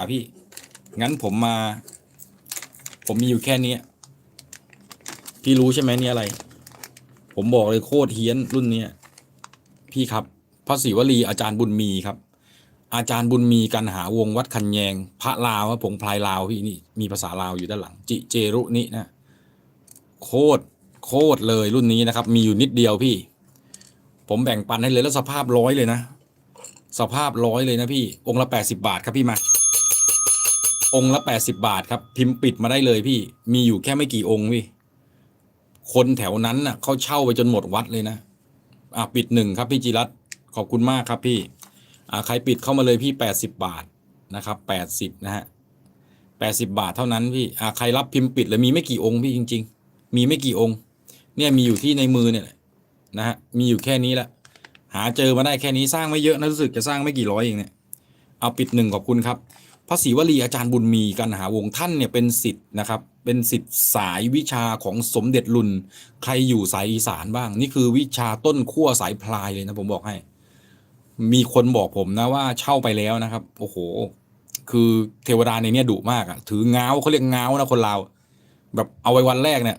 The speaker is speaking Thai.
อะพี่ งั้นผมมา ผมมีอยู่แค่นี้พี่รู้ใช่ไหมนี่อะไร ผมบอกเลยโคตรเฮี้ยนรุ่นเนี้ยพี่ครับพระศิวลีอาจารย์บุญมีครับ อาจารย์บุญมีกันหาวงวัดคันแยง พระลาวผงพลายลาวพี่นี่มีภาษาลาวอยู่ด้านหลัง จิเจรุนินะ โคตรโคตรเลยรุ่นนี้นะครับ มีอยู่นิดเดียวพี่ ผมแบ่งปันให้เลยแล้วสภาพร้อยเลยนะ สภาพร้อยเลยนะพี่ องค์ละแปดสิบาทครับพี่มา องค์ละแปดสิบาทครับ พิมพ์ปิดมาได้เลยพี่ มีอยู่แค่ไม่กี่องค์พี่ คนแถวนั้นน่ะเขาเช่าไปจนหมดวัดเลยนะอะปิดหนึ่งครับพี่จิรัตขอบคุณมากครับพี่ อ่าใครปิดเข้ามาเลยพี่แปดสิบบาทนะครับแปดสิบนะฮะแปดสิบาทเท่านั้นพี่อ่าใครรับพิมพ์ปิดเลยมีไม่กี่องค์พี่จริง ๆ มีไม่กี่องค์ เนี่ยมีอยู่ที่ในมือเนี่ยนะฮะมีอยู่แค่นี้แหละหาเจอมาได้แค่นี้สร้างไม่เยอะนะรู้สึกจะสร้างไม่กี่ร้อยเองเนี่ยเอาปิดหนึ่งขอบคุณครับ พระศรีวลีอาจารย์บุญมีกันหาวงท่านเนี่ยเป็นสิทธิ์นะครับเป็นสิทธิ์สายวิชาของสมเด็จลุนใครอยู่สายอีสานบ้าง นี่คือวิชาต้นขั้วสายพลายเลยนะผมบอกให้ มีคนบอกผมนะว่าเช่าไปแล้วนะครับ โอ้โห คือเทวดาในเนี้ยดุมากอะถือเงาเขาเรียกเงานะคนลาวแบบเอาไว้วันแรกเนี่ย